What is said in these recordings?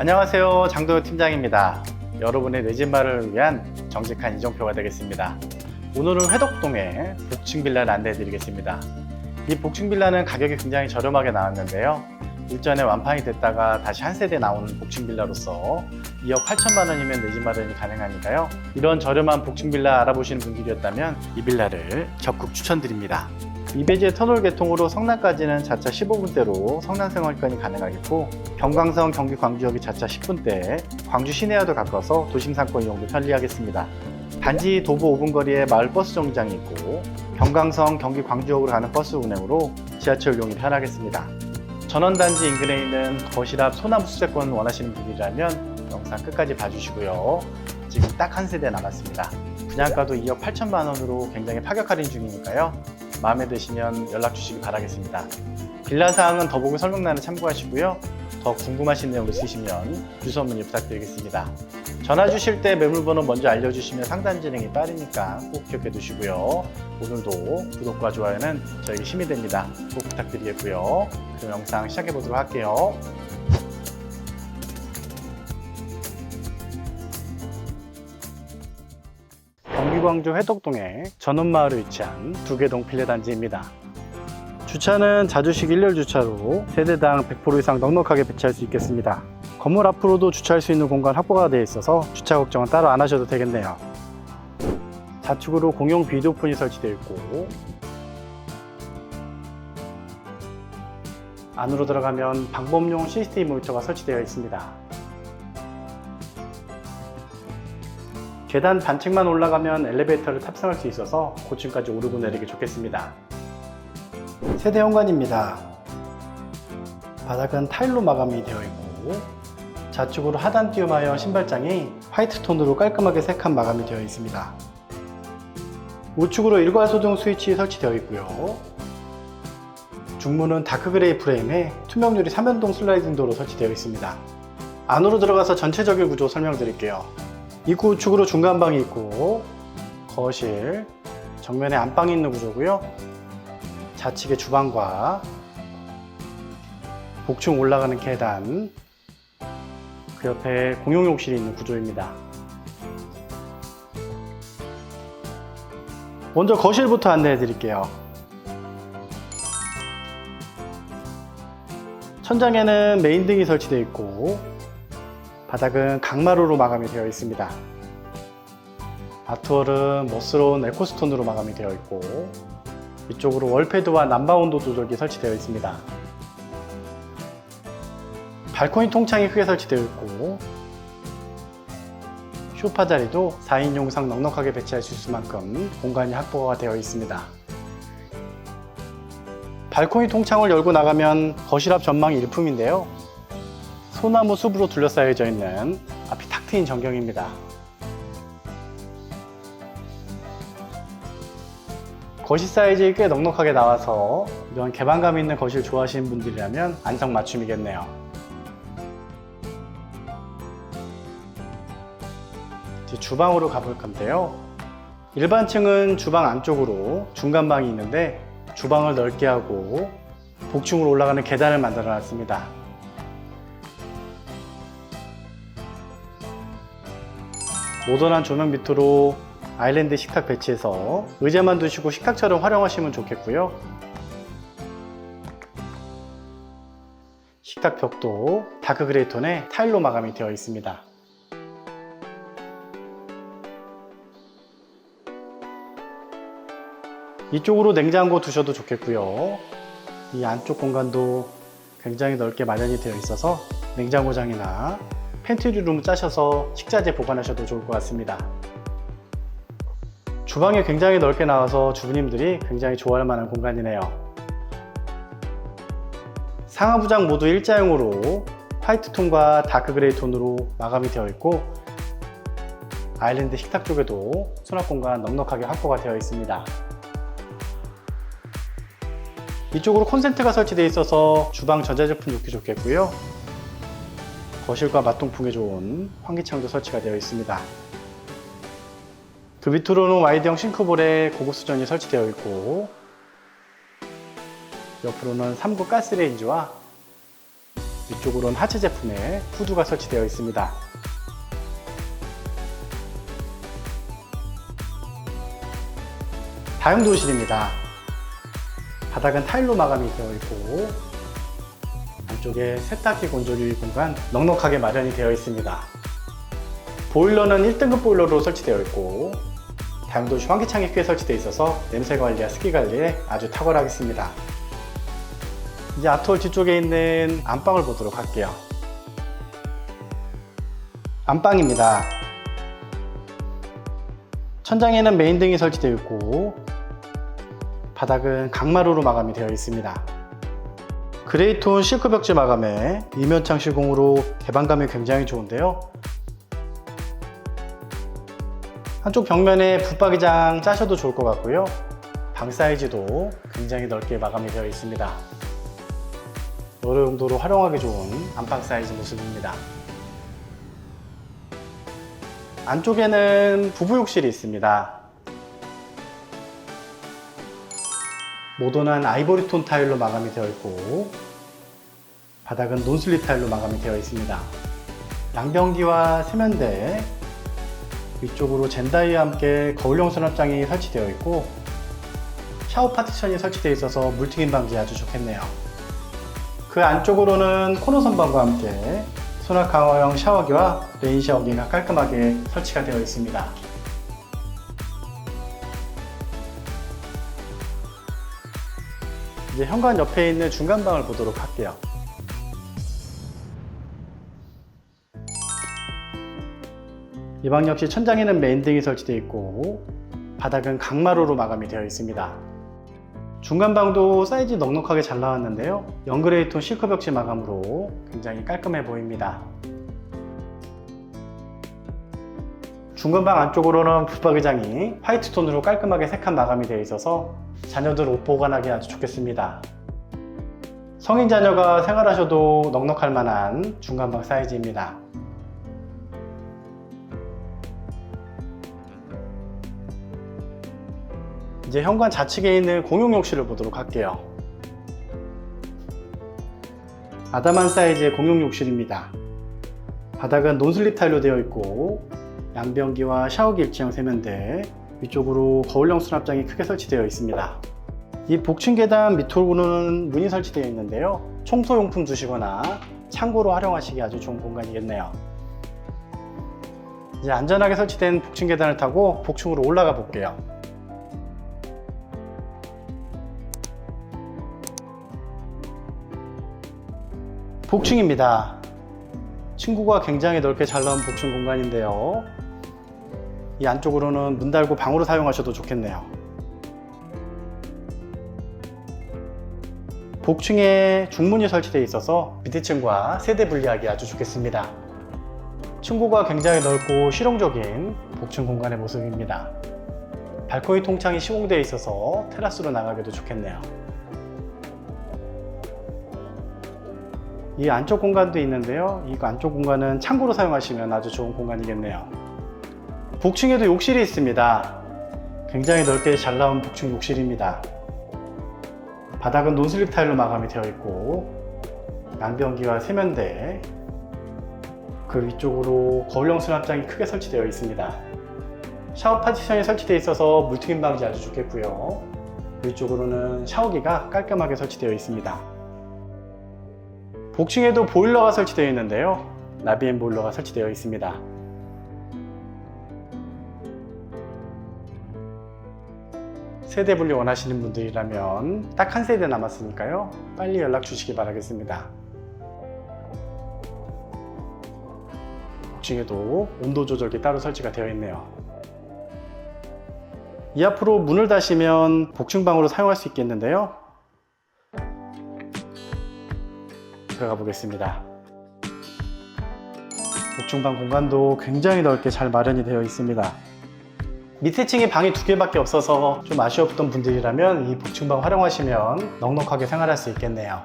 안녕하세요. 장도현 팀장입니다. 여러분의 내집 마련을 위한 정직한 이정표가 되겠습니다. 오늘은 회덕동에 복층 빌라를 안내해 드리겠습니다. 이 복층 빌라는 가격이 굉장히 저렴하게 나왔는데요. 일전에 완판이 됐다가 다시 한 세대 나오는 복층 빌라로서 2억 8천만 원이면 내집 마련이 가능하니까요. 이런 저렴한 복층 빌라 알아보시는 분들이었다면 이 빌라를 적극 추천드립니다. 이베지의 터널 개통으로 성남까지는 자차 15분대로 성남생활권이 가능하겠고 경강선 경기 광주역이 자차 10분대 광주 시내와도 가까워서 도심 상권 이용도 편리하겠습니다. 단지 도보 5분 거리에 마을 버스 정류장이 있고 경강선 경기 광주역으로 가는 버스 운행으로 지하철 이용이 편하겠습니다. 전원단지 인근에 있는 거실 앞 소나무 수세권 원하시는 분이라면 영상 끝까지 봐주시고요. 지금 딱 한 세대 남았습니다. 분양가도 2억 8천만 원으로 굉장히 파격 할인 중이니까요. 마음에 드시면 연락 주시기 바라겠습니다. 빌라 사항은 더보기 설명란을 참고하시고요. 더 궁금하신 내용 있으시면 주소 문의 부탁드리겠습니다. 전화 주실 때 매물번호 먼저 알려주시면 상담 진행이 빠르니까 꼭 기억해 두시고요. 오늘도 구독과 좋아요는 저에게 힘이 됩니다. 꼭 부탁드리겠고요. 그럼 영상 시작해 보도록 할게요. 광주 회덕동에 전원마을에 위치한 두개동 빌레단지입니다. 주차는 자주식 일렬 주차로 세대당 100% 이상 넉넉하게 배치할 수 있겠습니다. 건물 앞으로도 주차할 수 있는 공간 확보가 되어 있어서 주차 걱정은 따로 안 하셔도 되겠네요. 좌측으로 공용 비디오폰이 설치되어 있고 안으로 들어가면 방범용 CCTV 모니터가 설치되어 있습니다. 계단 반층만 올라가면 엘리베이터를 탑승할 수 있어서 고층까지 오르고 내리기 좋겠습니다. 세대 현관입니다. 바닥은 타일로 마감이 되어 있고 좌측으로 하단 띄움하여 신발장이 화이트 톤으로 깔끔하게 색한 마감이 되어 있습니다. 우측으로 일괄 소등 스위치 설치되어 있고요. 중문은 다크그레이 프레임에 투명 유리 3연동 슬라이딩 도로 설치되어 있습니다. 안으로 들어가서 전체적인 구조 설명드릴게요. 입구 우측으로 중간방이 있고 거실, 정면에 안방이 있는 구조고요. 좌측에 주방과 복층 올라가는 계단, 그 옆에 공용 욕실이 있는 구조입니다. 먼저 거실부터 안내해 드릴게요. 천장에는 메인등이 설치되어 있고 바닥은 강마루로 마감이 되어 있습니다. 아트월은 멋스러운 에코스톤으로 마감이 되어 있고 이쪽으로 월패드와 난방 온도 조절기 설치되어 있습니다. 발코니 통창이 크게 설치되어 있고 쇼파 자리도 4인용 이상 넉넉하게 배치할 수 있을 만큼 공간이 확보가 되어 있습니다. 발코니 통창을 열고 나가면 거실 앞 전망이 일품인데요. 소나무 숲으로 둘러싸여져 있는 앞이 탁 트인 전경입니다. 거실 사이즈 꽤 넉넉하게 나와서 이런 개방감 있는 거실 좋아하시는 분들이라면 안성맞춤이겠네요. 이제 주방으로 가볼 건데요. 일반 층은 주방 안쪽으로 중간방이 있는데 주방을 넓게 하고 복층으로 올라가는 계단을 만들어 놨습니다. 모던한 조명 밑으로 아일랜드 식탁 배치해서 의자만 두시고 식탁처럼 활용하시면 좋겠고요. 식탁 벽도 다크 그레이 톤의 타일로 마감이 되어 있습니다. 이쪽으로 냉장고 두셔도 좋겠고요. 이 안쪽 공간도 굉장히 넓게 마련이 되어 있어서 냉장고장이나 팬트리룸 짜셔서 식자재 보관하셔도 좋을 것 같습니다. 주방이 굉장히 넓게 나와서 주부님들이 굉장히 좋아할 만한 공간이네요. 상하부장 모두 일자형으로 화이트 톤과 다크 그레이 톤으로 마감이 되어 있고 아일랜드 식탁 쪽에도 수납 공간 넉넉하게 확보가 되어 있습니다. 이쪽으로 콘센트가 설치되어 있어서 주방 전자제품 놓기 좋겠고요. 거실과 맞동풍에 좋은 환기창도 설치가 되어 있습니다. 그 밑으로는 와이드형 싱크볼에 고급 수전이 설치되어 있고 옆으로는 3구 가스레인지와 위쪽으로는 하체 제품의 후드가 설치되어 있습니다. 다용도실입니다. 바닥은 타일로 마감이 되어 있고 안쪽에 세탁기 건조기 공간 넉넉하게 마련이 되어 있습니다. 보일러는 1등급 보일러로 설치되어 있고 다용도실 환기창이 크게 설치되어 있어서 냄새 관리와 습기 관리에 아주 탁월하겠습니다. 이제 아트홀 뒤쪽에 있는 안방을 보도록 할게요. 안방입니다. 천장에는 메인등이 설치되어 있고 바닥은 강마루로 마감이 되어 있습니다. 그레이톤 실크 벽지 마감에 이면창 시공으로 개방감이 굉장히 좋은데요. 한쪽 벽면에 붙박이장 짜셔도 좋을 것 같고요. 방 사이즈도 굉장히 넓게 마감이 되어 있습니다. 여러 용도로 활용하기 좋은 안방 사이즈 모습입니다. 안쪽에는 부부욕실이 있습니다. 모던한 아이보리톤 타일로 마감이 되어 있고 바닥은 논슬립 타일로 마감이 되어 있습니다. 양변기와 세면대 위쪽으로 젠다이와 함께 거울형 수납장이 설치되어 있고 샤워 파티션이 설치되어 있어서 물튀김 방지 아주 좋겠네요. 그 안쪽으로는 코너 선반과 함께 수납 강화형 샤워기와 레인 샤워기가 깔끔하게 설치가 되어 있습니다. 이제 현관 옆에 있는 중간 방을 보도록 할게요. 이 방 역시 천장에는 메인등이 설치되어 있고 바닥은 강마루로 마감이 되어 있습니다. 중간 방도 사이즈 넉넉하게 잘 나왔는데요. 연그레이톤 실크 벽지 마감으로 굉장히 깔끔해 보입니다. 중간방 안쪽으로는 붙박이장이 화이트 톤으로 깔끔하게 색한 마감이 되어 있어서 자녀들 옷 보관하기 아주 좋겠습니다. 성인 자녀가 생활하셔도 넉넉할 만한 중간방 사이즈입니다. 이제 현관 좌측에 있는 공용 욕실을 보도록 할게요. 아담한 사이즈의 공용 욕실입니다. 바닥은 논슬립 타일로 되어 있고 양변기와 샤워기 일체형 세면대 위쪽으로 거울형 수납장이 크게 설치되어 있습니다. 이 복층 계단 밑으로는 문이 설치되어 있는데요. 청소용품 두시거나 창고로 활용하시기 아주 좋은 공간이겠네요. 이제 안전하게 설치된 복층 계단을 타고 복층으로 올라가 볼게요. 복층입니다. 층고가 굉장히 넓게 잘 나온 복층 공간인데요. 이 안쪽으로는 문 달고 방으로 사용하셔도 좋겠네요. 복층에 중문이 설치되어 있어서 밑에 층과 세대 분리하기 아주 좋겠습니다. 층고가 굉장히 넓고 실용적인 복층 공간의 모습입니다. 발코니 통창이 시공되어 있어서 테라스로 나가기도 좋겠네요. 이 안쪽 공간도 있는데요. 이 안쪽 공간은 창고로 사용하시면 아주 좋은 공간이겠네요. 복층에도 욕실이 있습니다. 굉장히 넓게 잘 나온 복층 욕실입니다. 바닥은 논슬립 타일로 마감이 되어 있고 양변기와 세면대 그 위쪽으로 거울형 수납장이 크게 설치되어 있습니다. 샤워 파티션이 설치되어 있어서 물튀김 방지 아주 좋겠고요. 위쪽으로는 샤워기가 깔끔하게 설치되어 있습니다. 복층에도 보일러가 설치되어 있는데요. 나비엔 보일러가 설치되어 있습니다. 세대 분리 원하시는 분들이라면 딱 한 세대 남았으니까요. 빨리 연락 주시기 바라겠습니다. 복층에도 온도 조절기 따로 설치가 되어 있네요. 이 앞으로 문을 닫으시면 복층방으로 사용할 수 있겠는데요. 들어가 보겠습니다. 복층방 공간도 굉장히 넓게 잘 마련이 되어 있습니다. 밑에 층에 방이 두 개밖에 없어서 좀 아쉬웠던 분들이라면 이 복층방 활용하시면 넉넉하게 생활할 수 있겠네요.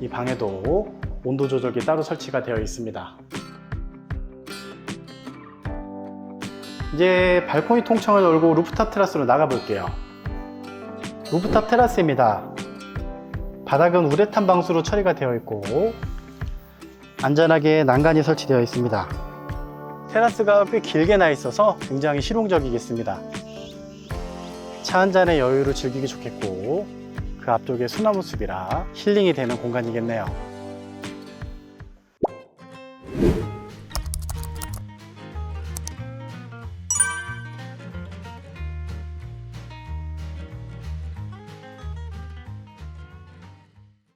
이 방에도 온도 조절기 따로 설치가 되어 있습니다. 이제 발코니 통창을 열고 루프탑 테라스로 나가 볼게요. 루프탑 테라스입니다. 바닥은 우레탄 방수로 처리가 되어 있고 안전하게 난간이 설치되어 있습니다. 테라스가 꽤 길게 나 있어서 굉장히 실용적이겠습니다. 차 한 잔의 여유를 즐기기 좋겠고 그 앞쪽에 소나무 숲이라 힐링이 되는 공간이겠네요.